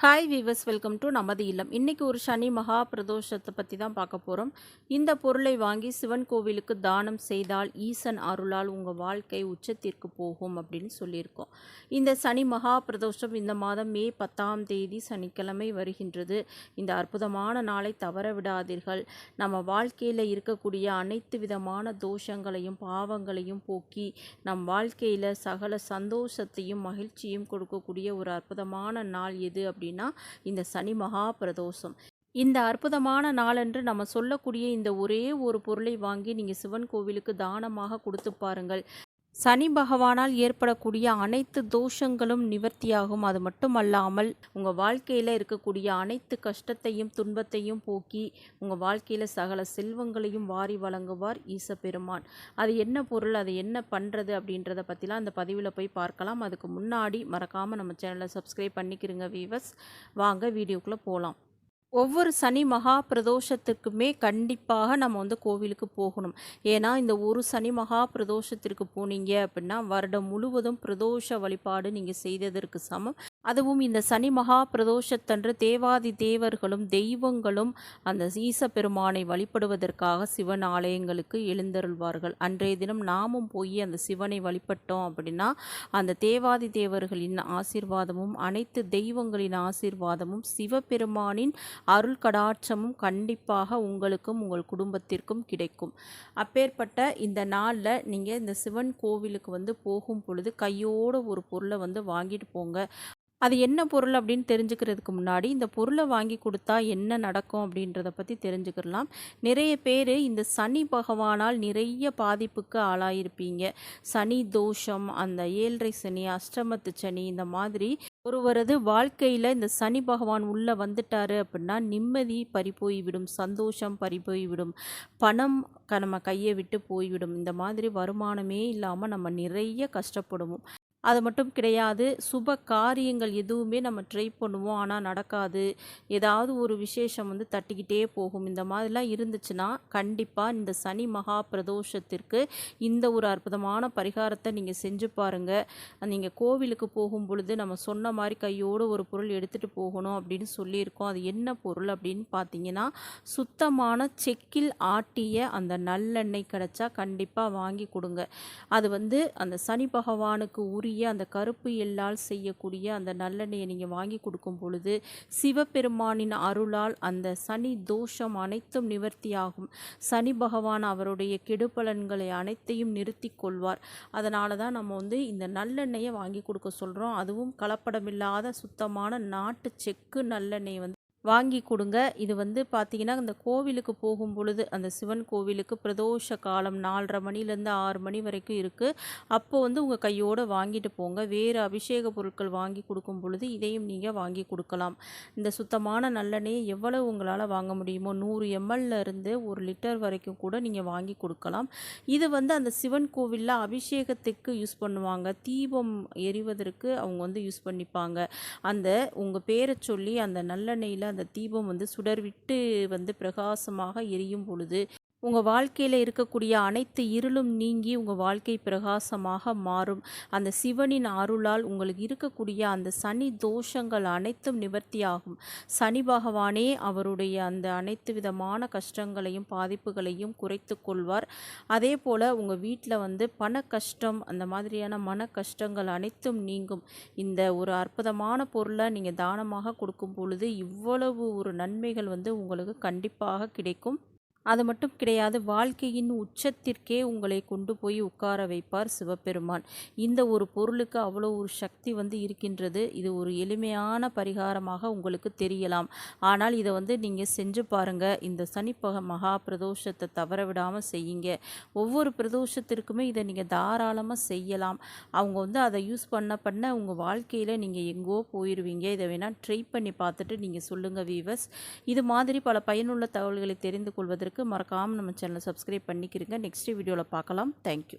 Hi viewers welcome to நமது இல்லம். இன்றைக்கி ஒரு சனி மகா பிரதோஷத்தை பற்றி தான் பார்க்க போகிறோம் இந்த பொருளை வாங்கி சிவன் கோவிலுக்கு தானம் செய்தால் ஈசன் அருளால் உங்கள் வாழ்க்கை உச்சத்திற்கு போகும் அப்படின்னு சொல்லியிருக்கோம். இந்த சனி மகா பிரதோஷம் இந்த மாதம் மே பத்தாம் தேதி சனிக்கிழமை வருகின்றது. இந்த அற்புதமான நாளை தவற விடாதீர்கள். நம்ம வாழ்க்கையில் இருக்கக்கூடிய அனைத்து விதமான தோஷங்களையும் பாவங்களையும் போக்கி நம் வாழ்க்கையில் சகல சந்தோஷத்தையும் மகிழ்ச்சியும் கொடுக்கக்கூடிய ஒரு அற்புதமான நாள் எது அப்படின்னு அப்படின்னா இந்த சனி மகா பிரதோஷம். இந்த அற்புதமான நாளன்று நம்ம சொல்லக்கூடிய இந்த ஒரே ஒரு பொருளை வாங்கி நீங்கள் சிவன் கோவிலுக்கு தானமாக கொடுத்து பாருங்கள். சனி பகவானால் ஏற்படக்கூடிய அனைத்து தோஷங்களும் நிவர்த்தியாகும். அது மட்டுமல்லாமல் உங்கள் வாழ்க்கையில் இருக்கக்கூடிய அனைத்து கஷ்டத்தையும் துன்பத்தையும் போக்கி உங்கள் வாழ்க்கையில் சகல செல்வங்களையும் வாரி வழங்குவார் ஈச பெருமான் அது என்ன பொருள் அது என்ன பண்ணுறது அப்படின்றத பற்றிலாம் அந்த பதிவில் போய் பார்க்கலாம். அதுக்கு முன்னாடி மறக்காமல் நம்ம சேனலை சப்ஸ்கிரைப் பண்ணிக்கிறங்க வீவர்ஸ் வாங்க வீடியோக்குள்ளே போகலாம் ஒவ்வொரு சனி மகா பிரதோஷத்துக்குமே கண்டிப்பாக நம்ம வந்து கோவிலுக்கு போகணும். ஏன்னா இந்த ஒரு சனி மகா பிரதோஷத்திற்கு போனீங்க அப்படின்னா வருடம் முழுவதும் பிரதோஷ வழிபாடு நீங்கள் செய்ததற்கு சமம். அதுவும் இந்த சனி மகா பிரதோஷத்தன்று தேவாதி தேவர்களும் தெய்வங்களும் அந்த ஈச பெருமானை வழிபடுவதற்காக சிவன் ஆலயங்களுக்கு எழுந்தருள்வார்கள். அன்றைய தினம் நாமும் போய் அந்த சிவனை வழிபட்டோம் அப்படின்னா அந்த தேவாதி தேவர்களின் ஆசீர்வாதமும் அனைத்து தெய்வங்களின் ஆசீர்வாதமும் சிவபெருமானின் அருள் கடாட்சமும் கண்டிப்பாக உங்களுக்கும் உங்கள் குடும்பத்திற்கும் கிடைக்கும். அப்பேற்பட்ட இந்த நாளில் நீங்கள் இந்த சிவன் கோவிலுக்கு வந்து போகும் பொழுது கையோடு ஒரு பொருளை வந்து வாங்கிட்டு போங்க. அது என்ன பொருள் அப்படின்னு தெரிஞ்சுக்கிறதுக்கு முன்னாடி இந்த பொருளை வாங்கி கொடுத்தா என்ன நடக்கும் அப்படின்றத பற்றி தெரிஞ்சுக்கலாம் நிறைய பேர் இந்த சனி பகவானால் நிறைய பாதிப்புக்கு ஆளாயிருப்பீங்க. சனி தோஷம் அந்த ஏழரை சனி அஷ்டமத்து சனி இந்த மாதிரி ஒருவரது வாழ்க்கையில் இந்த சனி பகவான் உள்ளே வந்துட்டாரு அப்படின்னா நிம்மதி பறி போய்விடும் சந்தோஷம் பறிப்போய்விடும் பணம் நம்ம கையை விட்டு போய்விடும். இந்த மாதிரி வருமானமே இல்லாமல் நம்ம நிறைய கஷ்டப்படுவோம். அது மட்டும் கிடையாது சுப காரியங்கள் எதுவுமே நம்ம ட்ரை பண்ணுவோம் ஆனால் நடக்காது. ஏதாவது ஒரு விசேஷம் வந்து தட்டிக்கிட்டே போகும். இந்த மாதிரிலாம் இருந்துச்சுன்னா கண்டிப்பாக இந்த சனி மகா பிரதோஷத்திற்கு இந்த ஒரு அற்புதமான பரிகாரத்தை நீங்கள் செஞ்சு பாருங்கள் நீங்கள் கோவிலுக்கு போகும் பொழுது நம்ம சொன்ன மாதிரி கையோடு ஒரு பொருள் எடுத்துகிட்டு போகணும் அப்படின்னு சொல்லியிருக்கோம். அது என்ன பொருள் அப்படின்னு பார்த்தீங்கன்னா சுத்தமான செக்கில் ஆட்டிய அந்த நல்லெண்ணெய் கிடச்சா கண்டிப்பாக வாங்கி கொடுங்க. அது வந்து அந்த சனி பகவானுக்கு உரிய செய்யக்கூடிய அந்த கருப்பு எள்ளால் செய்யக்கூடிய அந்த நல்லெண்ணெயை நீங்கள் வாங்கி கொடுக்கும் பொழுது சிவபெருமானின் அருளால் அந்த சனி தோஷம் அனைத்தும் நிவர்த்தியாகும். சனி பகவான் அவருடைய கெடுபலன்களை அனைத்தையும் நிறுத்தி கொள்வார். அதனால தான் நம்ம வந்து இந்த நல்லெண்ணெயை வாங்கி கொடுக்க சொல்கிறோம் அதுவும் கலப்படமில்லாத சுத்தமான நாட்டு செக்கு நல்லெண்ணெய் வந்து வாங்கி கொடுங்க. இது வந்து பார்த்திங்கன்னா இந்த கோவிலுக்கு போகும் பொழுது அந்த சிவன் கோவிலுக்கு பிரதோஷ காலம் நாலரை மணிலேருந்து ஆறு மணி வரைக்கும் இருக்குது அப்போ வந்து உங்கள் கையோடு வாங்கிட்டு போங்க. வேறு அபிஷேக பொருட்கள் வாங்கி கொடுக்கும் பொழுது இதையும் நீங்கள் வாங்கி கொடுக்கலாம். இந்த சுத்தமான நல்லெண்ணெயை எவ்வளவு உங்களால் வாங்க முடியுமோ நூறு எம்எல்ல இருந்து ஒரு லிட்டர் வரைக்கும் கூட நீங்கள் வாங்கி கொடுக்கலாம். இது வந்து அந்த சிவன் கோவிலில் அபிஷேகத்துக்கு யூஸ் பண்ணுவாங்க. தீபம் எரிவதற்கு அவங்க வந்து யூஸ் பண்ணிப்பாங்க. அந்த உங்கள் பேரை சொல்லி அந்த நல்லெண்ணெயில் அந்த தீபம் வந்து சுடர்விட்டு வந்து பிரகாசமாக எரியும் பொழுது உங்கள் வாழ்க்கையில் இருக்கக்கூடிய அனைத்து இருளும் நீங்கி உங்கள் வாழ்க்கை பிரகாசமாக மாறும். அந்த சிவனின் அருளால் உங்களுக்கு இருக்கக்கூடிய அந்த சனி தோஷங்கள் அனைத்தும் நிவர்த்தியாகும். சனி பகவானே அவருடைய அந்த அனைத்து விதமான கஷ்டங்களையும் பாதிப்புகளையும் குறைத்து கொள்வார். அதே போல் உங்கள் வீட்டில் வந்து பண கஷ்டம் அந்த மாதிரியான மன கஷ்டங்கள் அனைத்தும் நீங்கும். இந்த ஒரு அற்புதமான பொருளை நீங்கள் தானமாக கொடுக்கும் பொழுது இவ்வளவு ஒரு நன்மைகள் வந்து உங்களுக்கு கண்டிப்பாக கிடைக்கும். அது மட்டும் கிடையாது வாழ்க்கையின் உச்சத்திற்கே உங்களை கொண்டு போய் உட்கார வைப்பார் சிவபெருமான். இந்த ஒரு பொருளுக்கு அவ்வளோ ஒரு சக்தி வந்து இருக்கின்றது. இது ஒரு எளிமையான பரிகாரமாக உங்களுக்கு தெரியலாம். ஆனால் இதை வந்து நீங்கள் செஞ்சு பாருங்கள் இந்த சனிப்பக மகா பிரதோஷத்தை தவற விடாமல் செய்யுங்க. ஒவ்வொரு பிரதோஷத்திற்குமே இதை நீங்கள் தாராளமாக செய்யலாம். அவங்க வந்து அதை யூஸ் பண்ண பண்ண உங்கள் வாழ்க்கையில் நீங்கள் எங்கோ போயிடுவீங்க இதை வேணால் ட்ரை பண்ணி பார்த்துட்டு நீங்கள் சொல்லுங்கள் வீவர்ஸ் இது மாதிரி பல பயனுள்ள தகவல்களை தெரிந்து கொள்வதற்கு மறக்காமல் நம்ம சேனலை சப்ஸ்கிரைப் பண்ணிக்கிறீங்க நெக்ஸ்ட் வீடியோவில் பார்க்கலாம். தேங்க்யூ